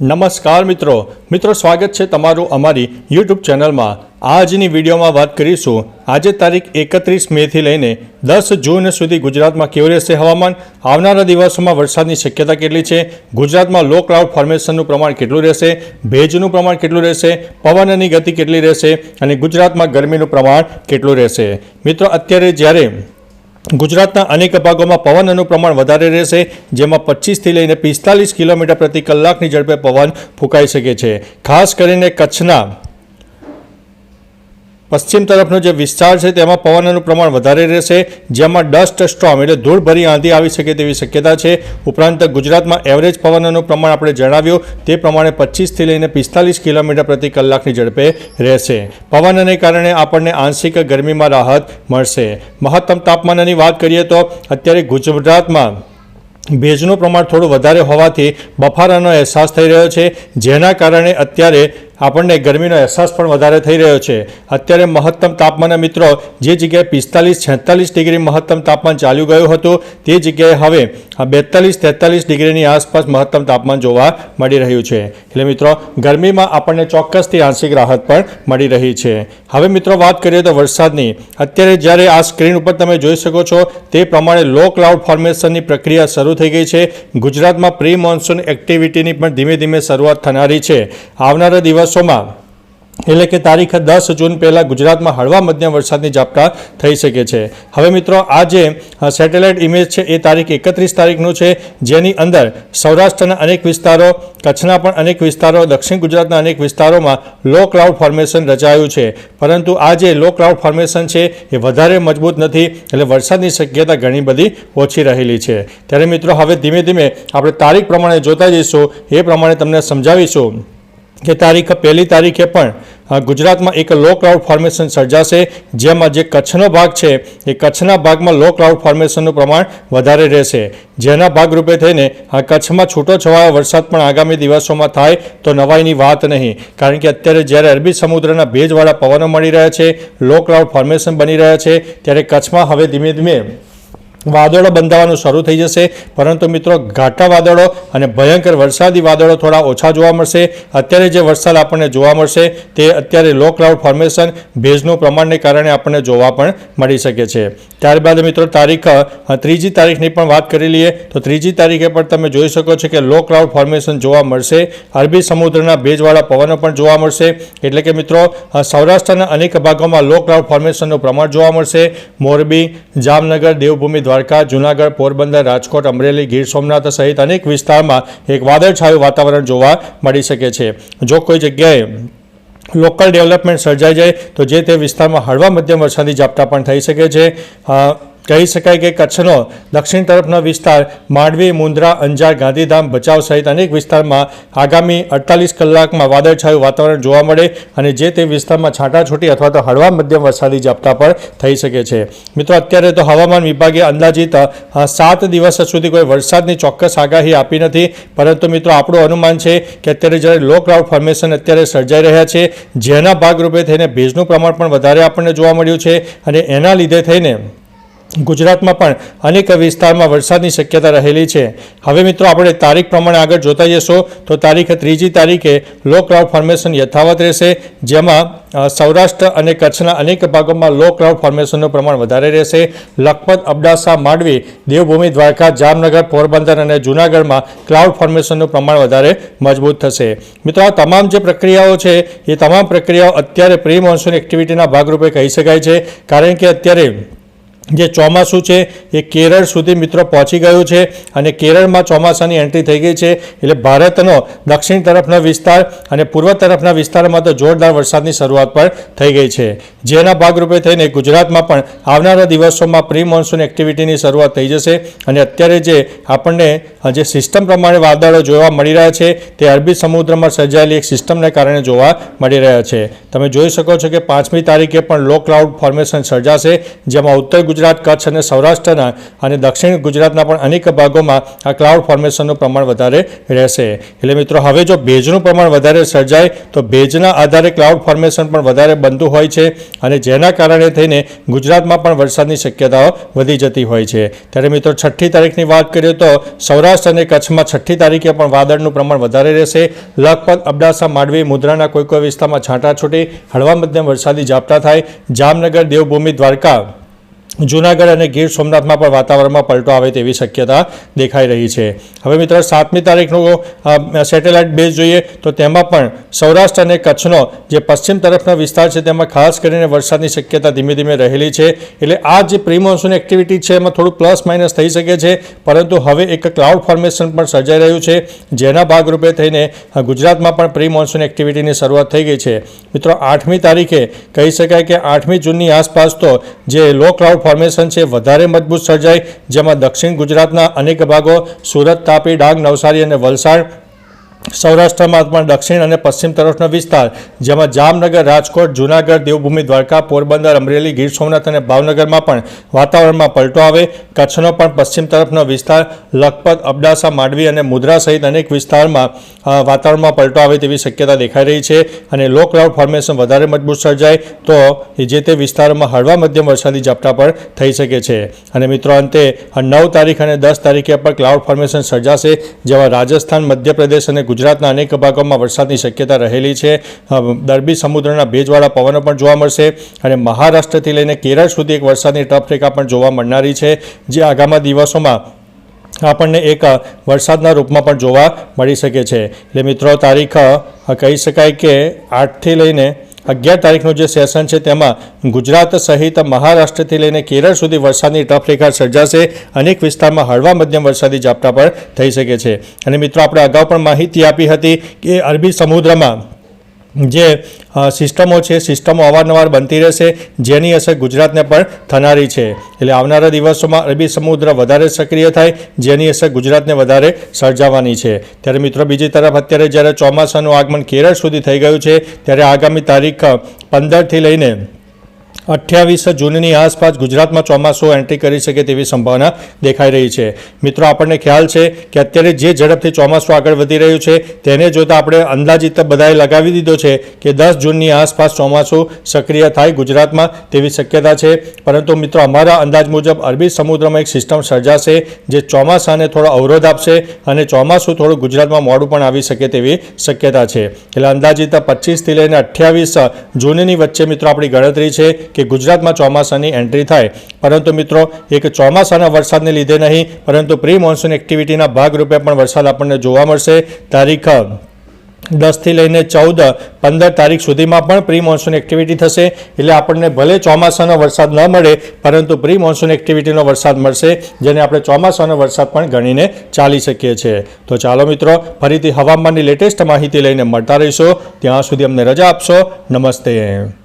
નમસ્કાર મિત્રો. મિત્રો, સ્વાગત છે તમારું અમારી યુટ્યુબ ચેનલમાં. આજની વિડીયોમાં વાત કરીશું. આજે તારીખ એકત્રીસ મેથી લઈને દસ જૂન સુધી ગુજરાતમાં કેવું રહેશે હવામાન? આવનારા દિવસોમાં વરસાદની શક્યતા કેટલી છે? ગુજરાતમાં લો ક્લાઉડ ફોર્મેશનનું પ્રમાણ કેટલું રહેશે? ભેજનું પ્રમાણ કેટલું રહેશે? પવનની ગતિ કેટલી રહેશે? અને ગુજરાતમાં ગરમીનું પ્રમાણ કેટલું રહેશે? મિત્રો, અત્યારે જ્યારે ગુજરાતના અનેક ભાગોમાં પવનનું પ્રમાણ વધારે રહેશે, જેમાં પચીસથી લઈને પિસ્તાલીસ કિલોમીટર પ્રતિ કલાકની ઝડપે પવન ફૂંકાઈ શકે છે. ખાસ કરીને કચ્છના પશ્ચિમ તરફનો જે વિસ્તાર છે તેમાં પવનનું પ્રમાણ વધારે રહેશે, જેમાં ડસ્ટ સ્ટ્રોમ એટલે ધૂળભરી આંધી આવી શકે તેવી શક્યતા છે. ઉપરાંત ગુજરાતમાં એવરેજ પવનનું પ્રમાણ આપણે જણાવ્યું, તે પ્રમાણે પચીસથી લઈને પિસ્તાલીસ કિલોમીટર પ્રતિ કલાકની ઝડપે રહેશે. પવનને કારણે આપણને આંશિક ગરમીમાં રાહત મળશે. મહત્તમ તાપમાનની વાત કરીએ તો અત્યારે ગુજરાતમાં ભેજનું પ્રમાણ થોડું વધારે હોવાથી બફારાનો અહેસાસ થઈ રહ્યો છે, જેના કારણે અત્યારે આપણને ગરમીનો અહેસાસ પણ વધારે થઈ રહ્યો છે. અત્યારે મહત્તમ તાપમાન મિત્રો, જે જગ્યાએ પિસ્તાલીસ છેતાલીસ ડિગ્રી મહત્તમ તાપમાન ચાલ્યું ગયું હતું, તે જગ્યાએ હવે બેતાલીસ તેતાલીસ ડિગ્રીની આસપાસ મહત્તમ તાપમાન જોવા મળી રહ્યું છે. એટલે મિત્રો, ગરમીમાં આપણને ચોક્કસથી આંશિક રાહત પણ મળી રહી છે. હવે મિત્રો, વાત કરીએ તો વરસાદની. અત્યારે જ્યારે આ સ્ક્રીન ઉપર તમે જોઈ શકો છો, તે પ્રમાણે લો ક્લાઉડ ફોર્મેશનની પ્રક્રિયા શરૂ થઈ ગઈ છે. ગુજરાતમાં પ્રી મોન્સૂન એક્ટિવિટીની પણ ધીમે ધીમે શરૂઆત થનારી છે. આવનારા દિવસોમાં. એટલે કે તારીખ દસ જૂન પહેલાં ગુજરાતમાં હળવા મધ્યમ વરસાદની ઝાપટા થઈ શકે છે. હવે મિત્રો આ જે સેટેલાઇટ ઇમેજ છે, એ તારીખ એકત્રીસ તારીખનું છે. જેની અંદર સૌરાષ્ટ્રના અનેક વિસ્તારો, કચ્છના પણ અનેક વિસ્તારો, દક્ષિણ ગુજરાતના અનેક વિસ્તારોમાં લો ક્લાઉડ ફોર્મેશન રચાયું છે. પરંતુ આ જે લો ક્લાઉડ ફોર્મેશન છે, એ વધારે મજબૂત નથી. એટલે વરસાદની શક્યતા ઘણી બધી ઓછી રહેલી છે. ત્યારે મિત્રો, હવે ધીમે ધીમે આપણે તારીખ પ્રમાણે જોતા જઈશું. એ પ્રમાણે તમને સમજાવીશું. કે તારીખ પહેલી તારીખે પણ ગુજરાતમાં એક લો ક્લાઉડ ફોર્મેશન સર્જાશે, જેમાં જે કચ્છનો ભાગ છે, એ કચ્છના ભાગમાં લો ક્લાઉડ ફોર્મેશનનું પ્રમાણ વધારે રહેશે. જેના ભાગરૂપે થઈને આ કચ્છમાં છૂટોછવાયો વરસાદ પણ આગામી દિવસોમાં થાય તો નવાઈની વાત નહીં. કારણ કે અત્યારે જ્યારે અરબી સમુદ્રના ભેજવાળા પવનો મળી રહ્યા છે લો ક્લાઉડ ફોર્મેશન બની રહ્યા છે, ત્યારે કચ્છમાં હવે ધીમે ધીમે વાદળો બંધાવાનું શરૂ થઈ જશે. પરંતુ મિત્રો, ઘાટા વાદળો અને ભયંકર વરસાદી વાદળો થોડા ઓછા જોવા મળશે. અત્યારે જે વરસાદ આપણને જોવા મળશે, તે અત્યારે લો ક્લાઉડ ફોર્મેશન ભેજનું પ્રમાણને કારણે આપણને જોવા પણ મળી શકે છે. ત્યારબાદ મિત્રો, તારીખ ત્રીજી તારીખની પણ વાત કરી લઈએ, તો ત્રીજી તારીખે પણ તમે જોઈ શકો છો કે લો ક્લાઉડ ફોર્મેશન જોવા મળશે. અરબી સમુદ્રના ભેજવાળા પવનો પણ જોવા મળશે. એટલે કે મિત્રો સૌરાષ્ટ્રના અનેક ભાગોમાં લો ક્લાઉડ ફોર્મેશનનું પ્રમાણ જોવા મળશે. મોરબી, જામનગર, દેવભૂમિ દ્વારકા, જૂનાગઢ, પોરબંદર, રાજકોટ, અમરેલી, ગીર સોમનાથ સહિત અનેક વિસ્તારમાં એક વાદળછાયું વાતાવરણ જોવા મળી શકે છે. જો કોઈ જગ્યાએ લોકલ ડેવલપમેન્ટ સર્જાઈ જાય, તો જે તે વિસ્તારમાં હળવા મધ્યમ વરસાદી ઝાપટા પણ થઈ શકે છે. કહી શકાય કે કચ્છનો દક્ષિણ તરફનો વિસ્તાર માંડવી, મુન્દ્રા, અંજાર, ગાંધીધામ, ભચાઉ સહિત અનેક વિસ્તારમાં આગામી અડતાલીસ કલાકમાં વાદળછાયું વાતાવરણ જોવા મળે અને જે તે વિસ્તારમાં છાંટાછૂટી અથવા તો હળવા મધ્યમ વરસાદી ઝાપટા પણ થઈ શકે છે. મિત્રો, અત્યારે તો હવામાન વિભાગે અંદાજિત સાત દિવસ સુધી કોઈ વરસાદની ચોક્કસ આગાહી આપી નથી. પરંતુ મિત્રો, આપણું અનુમાન છે કે અત્યારે જ્યારે લો ક્લાઉડ ફોર્મેશન અત્યારે સર્જાઈ રહ્યા છે, જેના ભાગરૂપે થઈને ભેજનું પ્રમાણ પણ વધારે આપણને જોવા મળ્યું છે અને એના લીધે થઈને ગુજરાતમાં પણ અનેક વિસ્તારમાં વરસાદની શક્યતા રહેલી છે. હવે મિત્રો આપણે તારીખ પ્રમાણે આગળ જોતા જશો તો તારીખ ત્રીજી તારીખે લો ક્લાઉડ ફોર્મેશન યથાવત રહેશે, જેમાં સૌરાષ્ટ્ર અને કચ્છના અનેક ભાગોમાં લો ક્લાઉડ ફોર્મેશનનું પ્રમાણ વધારે રહેશે. લખપત, અબડાસા, માંડવી, દેવભૂમિ, દ્વારકા, જામનગર, પોરબંદર અને જૂનાગઢમાં ક્લાઉડ ફોર્મેશનનું પ્રમાણ વધારે મજબૂત થશે. મિત્રો, આ તમામ જે પ્રક્રિયાઓ છે, એ તમામ પ્રક્રિયાઓ અત્યારે પ્રી મોન્સૂન એક્ટિવિટીના ભાગરૂપે કહી શકાય છે. કારણ કે અત્યારે જે ચોમાસું છે, એ કેરળ સુધી મિત્રો પહોંચી ગયું છે અને કેરળમાં ચોમાસાની એન્ટ્રી થઈ ગઈ છે. એટલે ભારતનો દક્ષિણ તરફનો વિસ્તાર અને પૂર્વ તરફના વિસ્તારમાં તો જોરદાર વરસાદની શરૂઆત પણ થઈ ગઈ છે. જેના ભાગરૂપે થઈને ગુજરાતમાં પણ આવનારા દિવસોમાં પ્રી મોન્સૂન એક્ટિવિટીની શરૂઆત થઈ જશે અને અત્યારે જે આપણને જે સિસ્ટમ પ્રમાણે વાદળો જોવા મળી રહ્યા છે, તે અરબી સમુદ્રમાં સર્જાયેલી એક સિસ્ટમને કારણે જોવા મળી રહ્યા છે. તમે જોઈ શકો છો કે પાંચમી તારીખે પણ લો ક્લાઉડ ફોર્મેશન સર્જાશે, જેમાં ઉત્તર ગુજરાત કચ્છ અને સૌરાષ્ટ્રના અને દક્ષિણ ગુજરાતના પણ અનેક ભાગોમાં આ ક્લાઉડ ફોર્મેશનનું પ્રમાણ વધારે રહેશે. એટલે મિત્રો, હવે જો ભેજનું પ્રમાણ વધારે સર્જાય, તો ભેજના આધારે ક્લાઉડ ફોર્મેશન પણ વધારે બનતું હોય છે અને જેના કારણે થઈને ગુજરાતમાં પણ વરસાદની શક્યતાઓ વધી જતી હોય છે. ત્યારે મિત્રો, છઠ્ઠી તારીખની વાત કરીએ તો સૌરાષ્ટ્ર અને કચ્છમાં છઠ્ઠી તારીખે પણ વાદળનું પ્રમાણ વધારે રહેશે. લગભગ અબડાસા, માંડવી મુદ્રાના કોઈ કોઈ વિસ્તારમાં છાંટાછૂટી હળવા મધ્યમ વરસાદી ઝાપટા થાય. જામનગર, દેવભૂમિ, દ્વારકા જૂનાગઢ અને ગીર સોમનાથમાં પણ વાતાવરણમાં પલટો આવે તેવી શક્યતા દેખાઈ રહી છે. હવે મિત્રો, સાતમી તારીખનો સેટેલાઇટ બેઝ જોઈએ તો તેમાં પણ સૌરાષ્ટ્ર અને કચ્છનો જે પશ્ચિમ તરફનો વિસ્તાર છે તેમાં ખાસ કરીને વરસાદની શક્યતા ધીમે ધીમે રહેલી છે. એટલે આ જે પ્રી મોન્સૂન એક્ટિવિટી છે એમાં થોડું પ્લસ માઇનસ થઈ શકે છે, પરંતુ હવે એક ક્લાઉડ ફોર્મેશન પણ સર્જાઈ રહ્યું છે, જેના ભાગરૂપે થઈને ગુજરાતમાં પણ પ્રી મોન્સૂન એક્ટિવિટીની શરૂઆત થઈ ગઈ છે. મિત્રો, આઠમી તારીખે કહી શકાય કે આઠમી જૂનની આસપાસ તો જે લો ક્લાઉડ ફોર્મેશન છે, વધારે મજબૂત સર્જાય, જેમાં દક્ષિણ ગુજરાતના અનેક ભાગો, સુરત તાપી ડાંગ નવસારી અને વલસાડ સૌરાષ્ટ્રમાં પણ દક્ષિણ અને પશ્ચિમ તરફનો વિસ્તાર, જેમાં જામનગર, રાજકોટ, જૂનાગઢ, દેવભૂમિ, દ્વારકા, પોરબંદર, અમરેલી, ગીર સોમનાથ અને ભાવનગરમાં પણ વાતાવરણમાં પલટો આવે. કચ્છનો પણ પશ્ચિમ તરફનો વિસ્તાર લખપત, અબડાસા, માંડવી અને મુદ્રા સહિત અનેક વિસ્તારમાં વાતાવરણમાં પલટો આવે તેવી શક્યતા દેખાઈ રહી છે અને લો ક્લાઉડ ફોર્મેશન વધારે મજબૂત સર્જાય તો જે તે વિસ્તારોમાં હળવા મધ્યમ વરસાદી ઝાપટા પણ થઈ શકે છે. અને મિત્રો, અંતે, નવ તારીખ અને દસ તારીખે પણ ક્લાઉડ ફોર્મેશન સર્જાશે, જેમાં રાજસ્થાન, મધ્યપ્રદેશ અને ગુજરાતના અનેક ભાગોમાં વરસાદની શક્યતા રહેલી છે. દરબી સમુદ્રના ભેજવાળા પવનો પણ જોવા મળશે અને મહારાષ્ટ્રથી લઈને કેરળ સુધી એક વરસાદની ટફરેખા પણ જોવા મળનારી છે, જે આગામી દિવસોમાં આપણને એક વરસાદના રૂપમાં પણ જોવા મળી શકે છે. એટલે મિત્રો, તારીખ કહી શકાય કે આઠથી લઈને અગિયાર તારીખનું જે સેશન છે, તેમાં ગુજરાત સહિત મહારાષ્ટ્રથી લઈને કેરળ સુધી વરસાદની ટફરેખા સર્જાશે. અનેક વિસ્તારમાં હળવા મધ્યમ વરસાદી ઝાપટા પણ થઈ શકે છે. અને મિત્રો, આપણે અગાઉ પણ માહિતી આપી હતી કે અરબી સમુદ્રમાં જે સિસ્ટમો છે, સિસ્ટમો અવારનવાર બનતી રહેશે, જેની અસર ગુજરાતને પણ થનારી છે. એટલે આવનારા દિવસોમાં અરબી સમુદ્ર વધારે સક્રિય થાય, જેની અસર ગુજરાતને વધારે સર્જાવાની છે. ત્યારે મિત્રો, બીજી તરફ અત્યારે જ્યારે ચોમાસાનું આગમન કેરળ સુધી થઈ ગયું છે, ત્યારે આગામી તારીખ પંદરથી લઈને અઠ્યાવીસ જૂનની આસપાસ ગુજરાતમાં ચોમાસું એન્ટ્રી કરી શકે તેવી સંભાવના દેખાઈ રહી છે. મિત્રો, આપણને ખ્યાલ છે કે અત્યારે જે ઝડપથી ચોમાસું આગળ વધી રહ્યું છે, તેને જોતાં આપણે અંદાજિત બધાએ લગાવી દીધો છે કે દસ જૂનની આસપાસ ચોમાસું સક્રિય થાય ગુજરાતમાં તેવી શક્યતા છે. પરંતુ મિત્રો, અમારા અંદાજ મુજબ અરબી સમુદ્રમાં એક સિસ્ટમ સર્જાશે જે ચોમાસાને થોડો અવરોધ આપશે અને ચોમાસું થોડું ગુજરાતમાં મોડું પણ આવી શકે તેવી શક્યતા છે. એટલે અંદાજિત પચીસથી લઈને અઠ્યાવીસ જૂનની વચ્ચે મિત્રો, આપણી ગણતરી છે કે ગુજરાતમાં ચોમાસાની એન્ટ્રી થાય. પરંતુ મિત્રો, એક ચોમાસાના વરસાદને લીધે નહીં, પરંતુ પ્રી મોન્સૂન એક્ટિવિટીના ભાગરૂપે પણ વરસાદ આપણને જોવા મળશે. તારીખ દસથી લઈને ચૌદ, પંદર તારીખ સુધીમાં પણ પ્રી મોન્સૂન એક્ટિવિટી થશે. એટલે આપણને ભલે ચોમાસાનો વરસાદ ન મળે, પરંતુ પ્રી મોન્સૂન એક્ટિવિટીનો વરસાદ મળશે, જેને આપણે ચોમાસાનો વરસાદ પણ ગણીને ચાલી શકીએ છીએ. તો ચાલો મિત્રો, ફરીથી હવામાનની લેટેસ્ટ માહિતી લઈને મળતા રહીશો. ત્યાં સુધી અમને રજા આપશો. નમસ્તે.